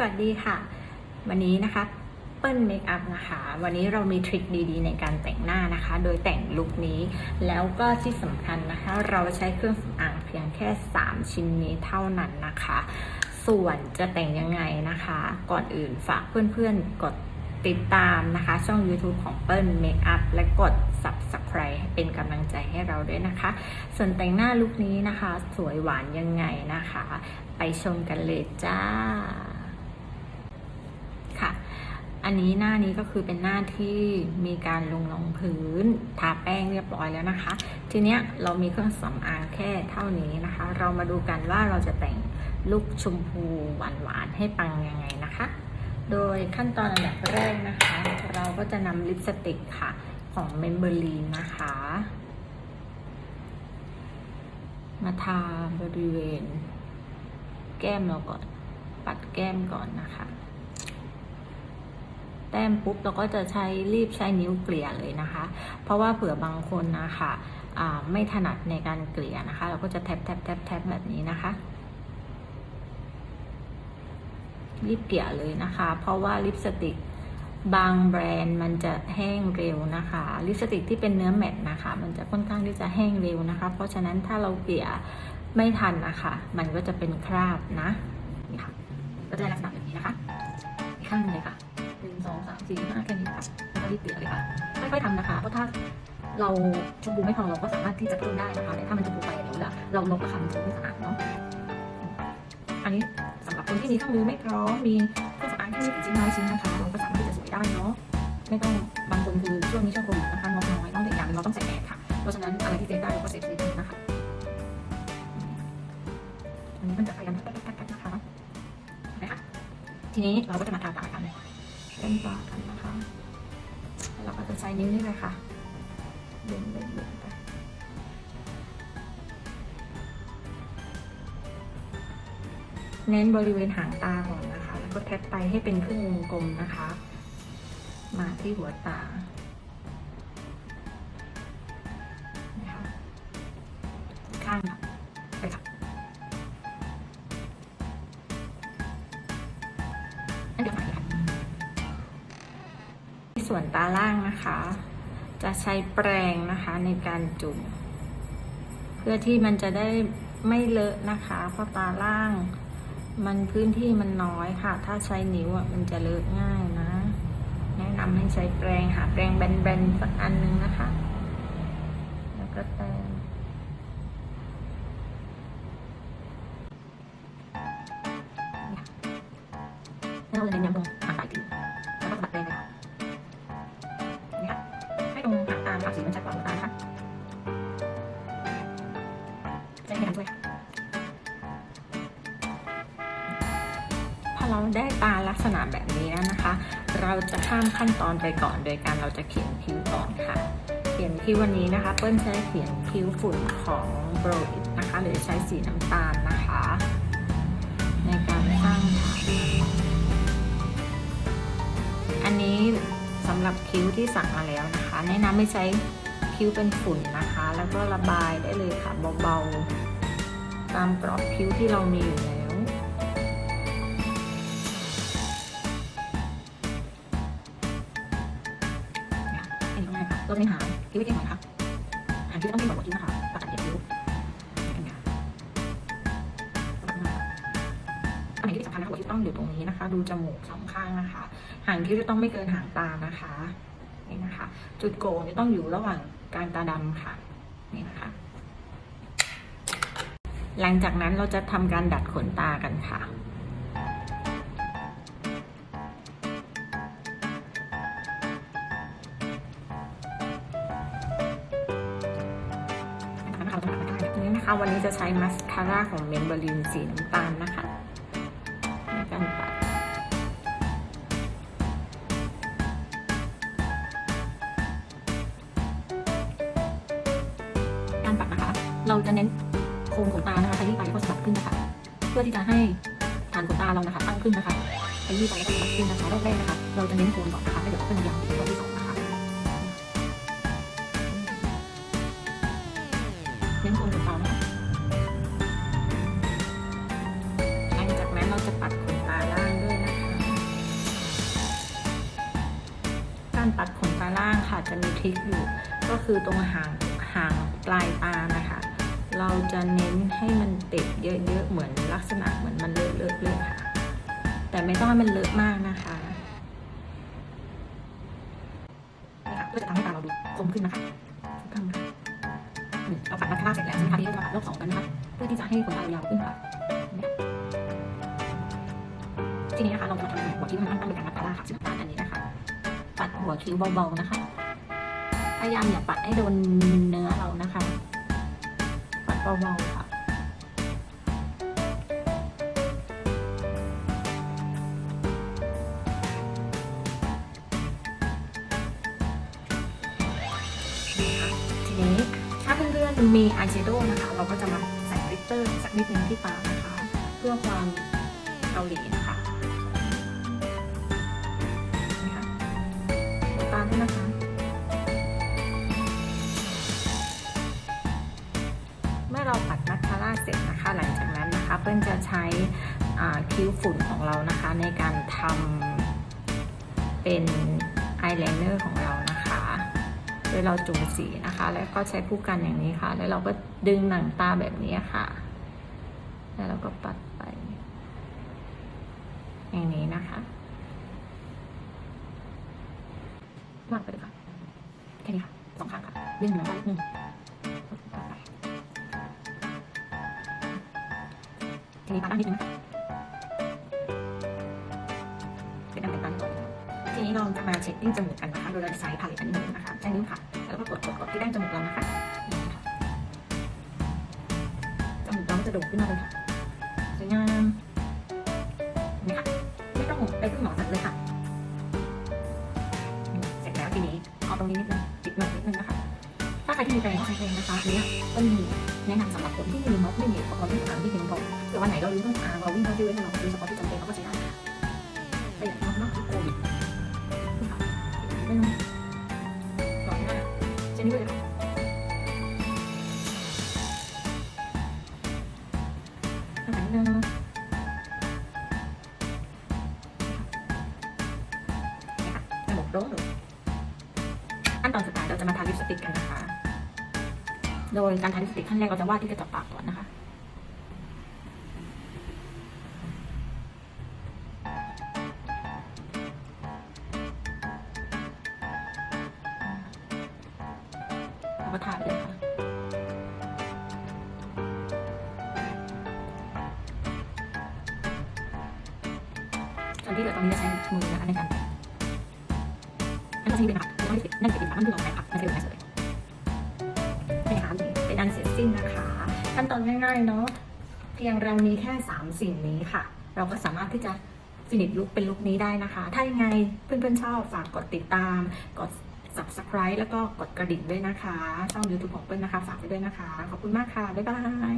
สวัสดีค่ะ วันนี้นะคะเปิ้ลเมคอัพนะคะ วันนี้เรามีทริคดีๆ ในการแต่งหน้านะคะ โดยแต่งลุคนี้ แล้วก็ที่สำคัญนะคะ เราใช้เครื่องสำอางเพียงแค่ 3 ชิ้นนี้เท่านั้นนะคะ ส่วนจะแต่งยังไงนะคะ ก่อนอื่นฝากเพื่อนๆ กดติดตามนะคะ ช่อง YouTube ของเปิ้ลเมคอัพและกด Subscribe เป็นกำลังใจให้เราด้วยนะคะ ส่วนแต่งหน้าลุคนี้นะคะ สวยหวานยังไงนะคะ ไปชมกันเลยจ้า อันนี้หน้านี้ก็คือเป็นหน้าที่มีการลงรองพื้นทาแป้งเรียบร้อยแล้วนะคะ ทีเนี้ยเรามีเครื่องสำอางแค่เท่านี้นะคะ เรามาดูกันว่าเราจะแต่งลุคชมพูหวานๆให้ปังยังไงนะคะ โดยขั้นตอนอันดับแรกนะคะ เราก็จะนำลิปสติกค่ะของเมมเบอรีนนะคะ มาทาบริเวณ แก้มเราก่อน ปัดแก้มก่อนนะคะ แต้มปุ๊บเราก็จะใช้รีบใช้นิ้วเกลี่ยเลยนะคะ เพราะว่าเผื่อบางคนนะคะไม่ถนัดในการเกลี่ยนะคะ เราก็จะแทบแทบแทบแทบแบบนี้นะคะรีบเกลี่ยเลยนะคะ เพราะว่าลิปสติกบางแบรนด์มันจะแห้งเร็วนะคะ ลิปสติกที่เป็นเนื้อแมตต์นะคะ มันจะค่อนข้างที่จะแห้งเร็วนะคะ เพราะฉะนั้นถ้าเราเกลี่ยไม่ทันนะคะ มันก็จะเป็นคราบนะนี่ค่ะก็จะได้ลักษณะแบบนี้นะคะข้างนึงเลยค่ะ แค่นี้ค่ะแล้วก็รีบเกลี่ยเลยค่ะค่อยๆทำนะคะเพราะถ้าเราชมพูไม่พอเราก็สามารถที่จะเพิ่มได้นะคะแต่ถ้ามันชมพูไปเดี๋ยวเราเราลบราคามันจะไม่สะอาดเนาะอันนี้สำหรับคนที่มีเครื่องมือไม่พร้อมมีเครื่องสำอางแค่ไม่กี่ชิ้นน้อยชิ้นนะคะเราก็สามารถที่จะสวยได้เนาะไม่ต้องบางคนคือช่วงนี้ช่วงโควิดนะคะงบน้อยต้องแต่อย่างหนึ่งเราต้องใส่แมสค่ะ เพราะฉะนั้นอะไรที่เซฟได้เราก็เซฟนิดนึงนะคะอันนี้มันจะพยายามแป๊บๆนะคะเห็นไหมคะทีนี้เราก็จะมาทาปากกันเล่นปาก ใช้นิ้วนี่เลยค่ะเบ่งเบ่งเบ่งไปเน้นบริเวณหางตาก่อนนะคะ แล้วก็แท็บไปให้เป็นครึ่งวงกลมนะคะ มาที่หัวตาคะข้างค่ะไส่วนตาล่างนะคะ จะใช้แปรงนะคะในการจุ่ม เพื่อที่มันจะได้ไม่เลอะนะคะ เพราะตาล่าง มันพื้นที่มันน้อยค่ะ ถ้าใช้นิ้วอะมันจะเลอะง่ายนะ แนะนำให้ใช้แปรงหาแปรงแบนๆสักอันหนึงนะคะ แล้วก็แต้มแล้วเราจะเน้นย้ำตรง จะให้กันด้วยพอเราได้ตาลักษณะแบบนี้แล้วนะคะ เราจะข้ามขั้นตอนไปก่อน โดยการเราจะเขียนคิ้วก่อนค่ะ เขียนคิ้ววันนี้นะคะ เปิ้ลใช้เขียนคิ้วฝุ่นของโบรอินะคะ หรือใช้สีน้ำตาลนะคะ ในการสร้างอันนี้สำหรับคิ้วที่สั่งมาแล้วนะคะ แนะนำไม่ใช้คิ้วเป็นฝุ่นนะคะ แล้วก็ระบายได้เลยค่ะเบาๆ ตามกรอบคิ้วที่เรามีอยู่แล้วเห็นง่ายค่ะเราจะไม่หาคิ้วไม่เต็มหมดนะคะหาคิ้วต้องเต็มหมดหมดคิ้วนะคะประกันเก็บคิ้วเป็นไงอันที่สำคัญนะหัวคิ้วต้องอยู่ตรงนี้นะคะ ดูจมูกสองข้างนะคะ หางคิ้วจะต้องไม่เกินหางตานะคะนี่นะคะ จุดโกงจะต้องอยู่ระหว่างกลางตาดำค่ะนี่นะคะ หลังจากนั้นเราจะทำการดัดขนตากันค่ะนี่นะคะวันนี้จะใช้มัสคาร่าของเมมเบอรีนสีน้ำตาลนะคะในการปัดการปัดนะคะ เราจะเน้นโคนขนตานะึ้นนะคะ เพื่อที่จะให้ฐานขนตาเรานะคะตั้งขึ้นนะคะไปยืดไปแล้วก็ตั้ขึ้นนะคะรอบแรกนะคะ เราจะเน้นโคนก่อนนะคะแล้วเดี๋ยวขึ้นยาวรอบที่สองนะคะเน้นโคนขนตานะะหลังจากนั้นเราจะปัดขนตาล่างด้วยนะคะ การปัดขนตาล่างค่ะจะมีทริคอยู่ ก็คือตรงหางหางปลายตานะ เราจะเน้นให้มันติดเยอะๆ เหมือนลักษณะเหมือนมันเลอะๆเลยค่ะ แต่ไม่ต้องให้มันเลอะมากนะคะนี่ค่ะเพื่อจะทำให้ตาเราดูคมขึ้นนะคะคมค่ะอืมเราปัดมัสคาร่าเสร็จแล้วใช่ไหมคะที่เราปัดรอบสองกันนะคะเพื่อที่จะให้ขนตาเรายาวขึ้นค่ะทีนี้นะคะเราจะมาทำหัวคิ้วมันตั้งเป็นการมัสคาร่าค่ะสีน้ำตาลอันนี้นะคะ ปัดหัวคิ้วเบาๆนะคะ พยายามอย่าปัดให้โดนเนื้อเรานะคะ เบาๆค่ะทีนี้ถ้าเพื่อนๆมีอายแชโดว์นะคะ เราก็จะมาใส่กลิตเตอร์สักนิดนึงที่ปากนะคะ เพื่อความเกาหลีนะคะ นั้นนะคะเพื่อนจะใช้คิ้วฝุ่นของเรานะคะ ในการทำเป็นอายไลเนอร์ของเรานะคะโดยเราจุ่มสีนะคะ แล้วก็ใช้ผู้กันอย่างนี้ค่ะ แล้วเราก็ดึงหนังตาแบบนี้ค่ะ แล้วเราก็ปัดไป อย่างนี้นะคะวางไปเลยค่ะแค่นี้ค่ะสองข้างค่ะดึงหนังตานิดนึงปั ทีนี้ปัดด้านนิดนึงนะเป็นการเป็นตาก่อนทีนี้เราจะมาเช็คดิ้งจมูกกันนะคะโดยเราจะใช้พาเลตอันนี้นะคะใช้นิ้วค่ะแล้วก็กดกดกดที่ด้านจมูกเรานะคะจมูกเราจะโด่งขึ้นมาเลยค่ะ ถ้าใครที่มีแฟนก็ใช้แฟนนะคะอันนี้ก็มีแนะนำสำหรับคนที่มีม็อบไม่มีอุปกรณ์ที่สำคัญที่เพียงพอหรือวันไหนเราลืมเครื่องสำอางเราวิ่งเข้าที่เว้นให้เราโดยเฉพาะที่จำเป็นเราก็ใช้ได้ค่ะประหยัดมากๆคือโควิดนี่ค่ะไม่ต้องก่อหน้าเจนนี่ด้วยค่ะอาหารเดิมนี่ค่ะจมูกโด่งเลยขั้นตอนสุดท้ายเราจะมาทาลิปสติกกันนะคะ โดยการทาลิปสติกขั้นแรกเราจะวาดที่กระจกปากก่อนนะคะแล้วก็ทาไปเลยค่ะส่วนที่เหลือตรงนี้จะใช้มือนะคะในการให้เราใช้เป็นผักแล้วก็ติดนั่นเป็นผักนั่นคือเราใช้ผักนั่นคือเราใช้เลย สิ้นนะคะ ขั้นตอนง่ายๆเนาะเพียงเรามีแค่ 3 สิ่งนี้ค่ะ เราก็สามารถที่จะฟินิชลุกเป็นลุกนี้ได้นะคะ ถ้ายังไงเพื่อนๆชอบฝากกดติดตาม กด subscribe แล้วก็กดกระดิ่งด้วยนะคะ ช่อง YouTube ของเปิ้ลนะคะ ฝากไว้ด้วยนะคะ ขอบคุณมากค่ะ บ๊ายบาย